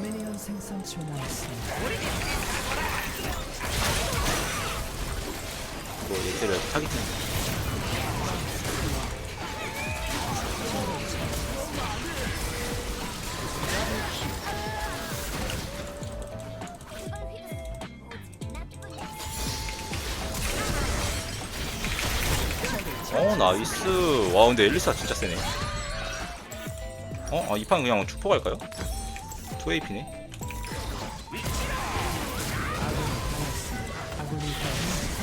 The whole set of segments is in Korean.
미니언 생성 중 나왔습니다. 뭐 얘들을 타깃 좀어 나이스 와 근데 엘리사 진짜 세네 어? 아 이 판 그냥 축포 갈까요? 2AP네 아군이 당했습니다.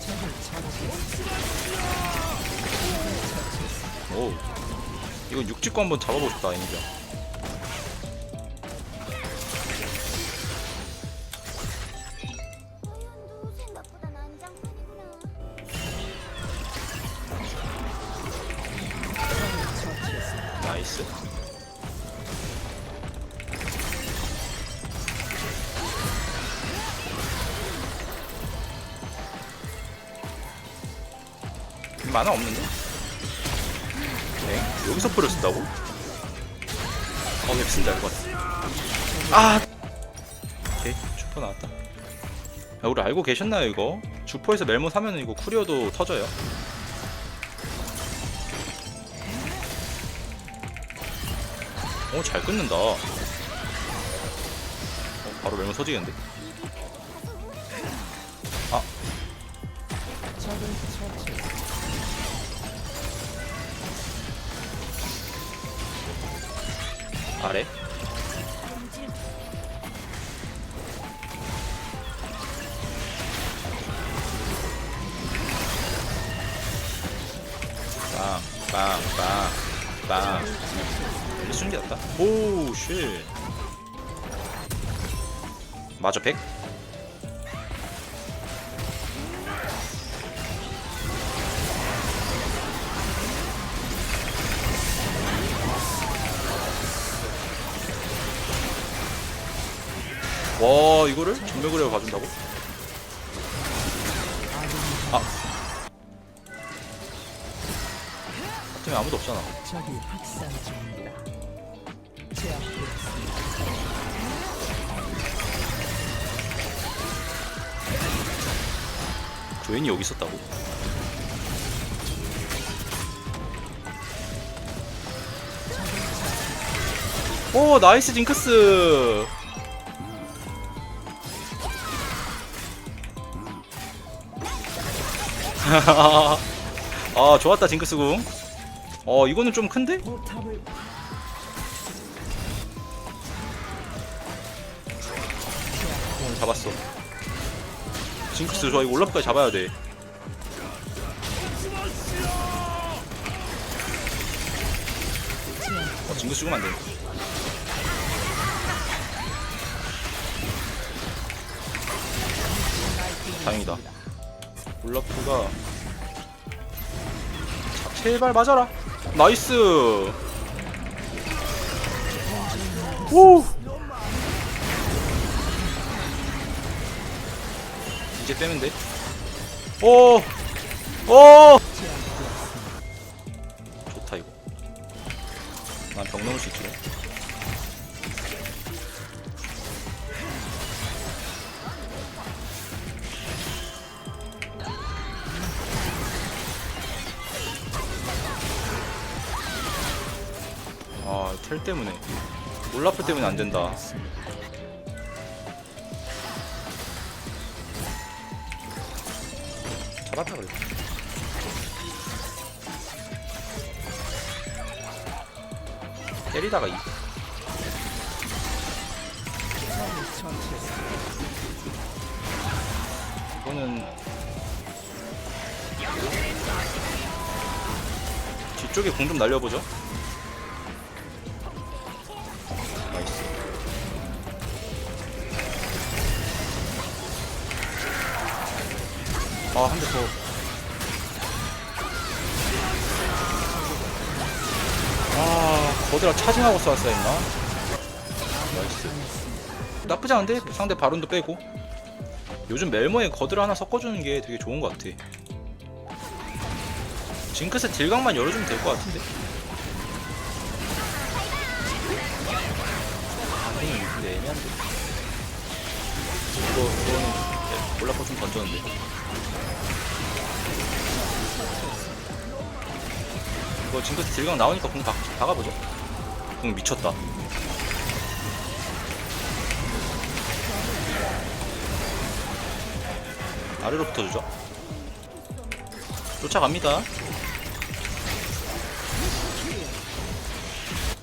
적을 처치했습니다. 오 이거 육지권 한번 잡아보고 싶다 인정 만화 없는데? 네? 여기서 풀을 쓴다고? 어, 웹 쓴다 이거 아! 오케이, 주포 나왔다 야, 우리 알고 계셨나요 이거? 주포에서 멜모 사면은 이거 쿠리어도 터져요 오, 잘 끊는다. 어, 바로 멜모 터지겠는데? 아, 아래? 빵, 빵, 빵, 빵. 이게 숨겼다. 오, 쉣. 맞아, 100? 와, 이거를 전멸그레어 봐준다고? 아. 같으면 아무도 없잖아. 적이 학살 중입니다. 제압되었습니다. 조인이 여기 있었다고? 오 나이스 징크스 아 좋았다 징크스 궁어 이거는 좀 큰데? 어, 잡았어. 징크스 좋아 이거 올라프까지 잡아야 돼. 어, 징크스 죽으면 안돼. 다행이다 올라프가 자, 제발 맞아라 나이스 오 이제 빼면 돼. 오! 오! 좋다 이거. 난 병 넘을 수 있지. 텔 때문에. 올라프 때문에 안 된다. 잡았다 그래. 때리다가 이. 이거는 뒤쪽에 공 좀 날려보죠. 아, 한 대 더. 아, 거들아 차징하고 쏘았어야 했나? 나이스. 나쁘지 않은데? 상대 바론도 빼고. 요즘 멜모에 거들 하나 섞어주는 게 되게 좋은 것 같아. 징크스 딜각만 열어주면 될 것 같은데? 근데 애매한데 이거 이거는 네, 올라퍼 좀 던졌는데. 이거 징크스 딜강 나오니까 공 박, 박아보죠. 공 미쳤다. 아래로 붙어주죠. 쫓아갑니다.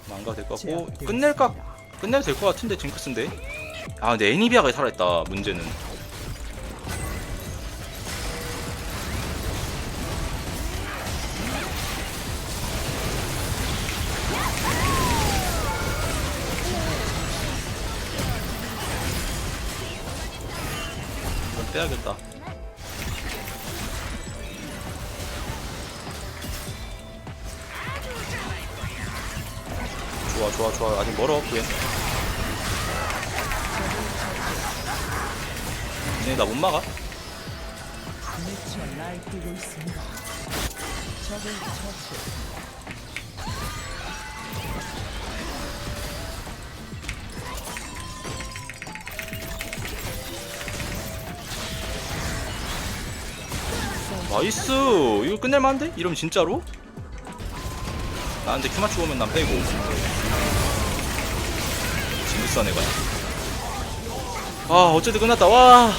망가 될것 같고 끝낼까 끝내도 될 것 같은데 징크스인데. 아 근데 애니비아가 살아있다 문제는 빼야겠다 좋아 좋아 좋아 아직 멀어 그게 네, 나못 막아. 미쳐 날뛰고 있습니다. 적을 처치 나이스! 이거 끝낼만한데? 이러면 진짜로? 나한테 큐 맞추고 오면 난 빼고. 징크스한 애가. 아, 어쨌든 끝났다. 와!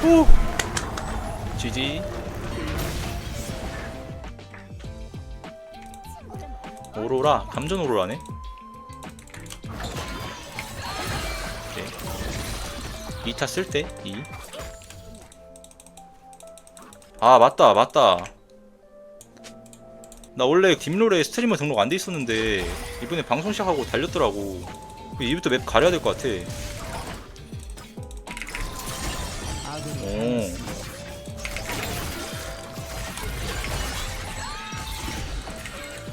후! GG. 오로라, 감전 오로라네. 오케이. 2타 쓸 때, 2. 아 맞다 맞다 나 원래 김롤에 스트리머 등록 안 돼 있었는데 이번에 방송 시작하고 달렸더라고 이부터 맵 가려야 될 것 같아 오.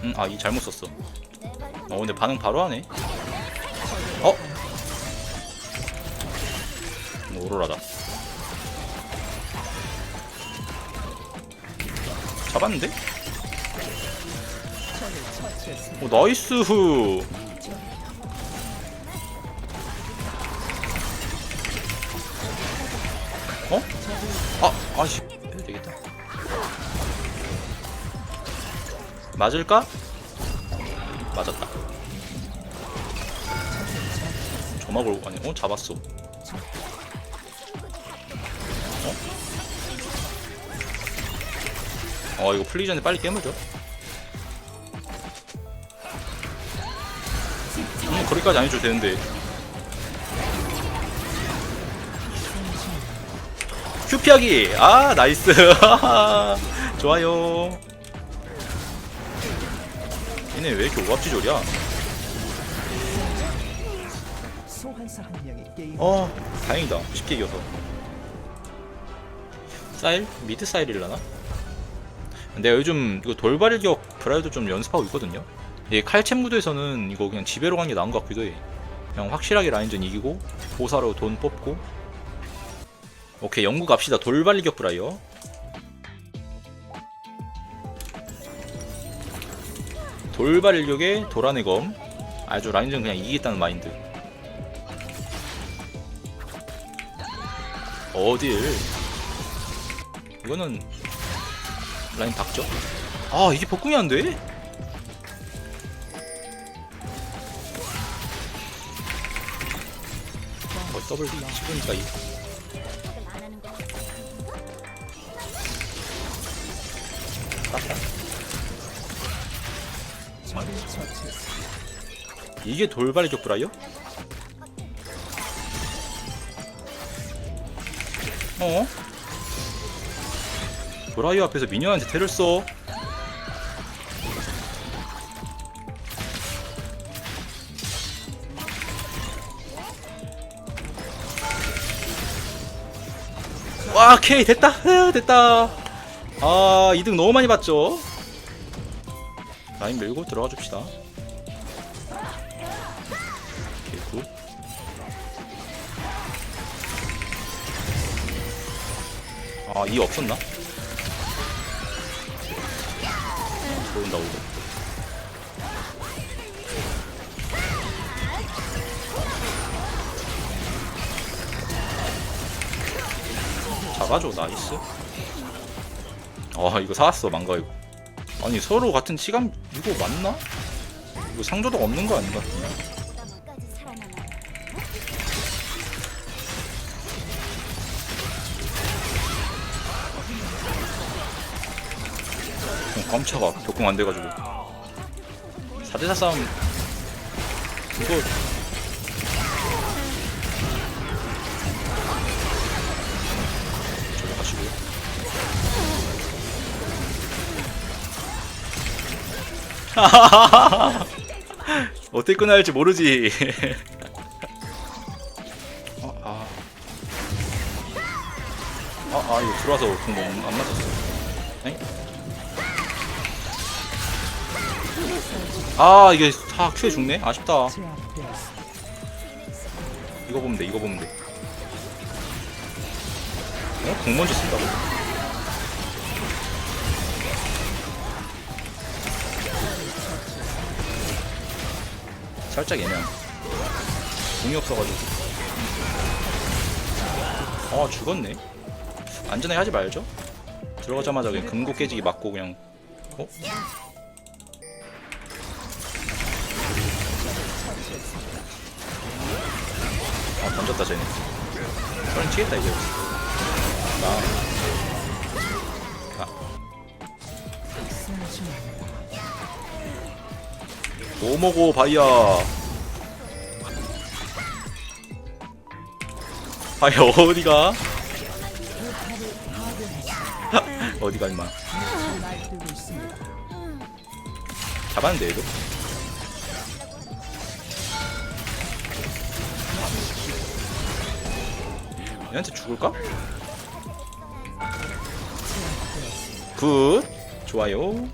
음, 아, 이 잘못 썼어. 어, 근데 반응 바로 하네. 어? 뭐, 오로라다. 잡았는데? 오, 나이스! 어? 아, 아씨. 되겠다. 맞을까? 맞았다. 점막을 아니, 어 잡았어. 어? 어 이거 풀리기 전에 빨리 깨물죠. 음, 거기까지 안 해줘도 되는데. 큐 피하기! 아, 나이스! 좋아요. 얘네 왜 이렇게 오합지졸이야? 어, 다행이다. 쉽게 이겨서. 사일? 미드 사일이려나? 내가 요즘 이거 돌발일격 브라이도 좀 연습하고 있거든요. 이 칼챔 무드에서는 이거 그냥 지배로 간게 나은 것 같기도 해. 그냥 확실하게 라인전 이기고 보사로 돈 뽑고. 오케이 연구 갑시다. 돌발일격 브라이어. 돌발일격에 도란의 검. 아주 라인전 그냥 이기겠다는 마인드. 어딜 이거는 라인 박죠 아 이게 복궁이 안 돼? 어 더블 씹으니까 이 땄다. 이게 돌발 격 브라이어? 어? 브라이어 앞에서 미녀한테 테를 써. 와 오케이 됐다. 으, 됐다. 아 이득 너무 많이 봤죠? 라인 밀고 들어가 줍시다. 오케이 굿. 아, 이 없었나? 보인다고. 잡아줘 나이스 아 이거 사왔어 망가 이거 아니 서로 같은 시간 이거 맞나? 이거 상조도 없는 거 아닌가? 깜짝아 격공 안 돼가지고. 4대4 싸움. 이거. 저기 가시고요. 어떻게 끝나야 할지 모르지. 어, 아. 아, 아 이거 들어와서 공안 맞았어. 엥? 아 이게 다 큐에 죽네 아쉽다. 이거 보면 돼 이거 보면 돼 어? 공 먼저 쓴다고? 살짝 애매한 공이 없어가지고 아 죽었네 안전하게 하지 말죠 들어가자마자 그냥 금고 깨지기 맞고 그냥 어? 아 던졌다 쟤네. 저는 튀겠다 이제. 나. 아. 오모고 바이야. 바이야 어디가? 어디가 임마. 잡았는데 얘도 얘한테 죽을까? 굿 좋아요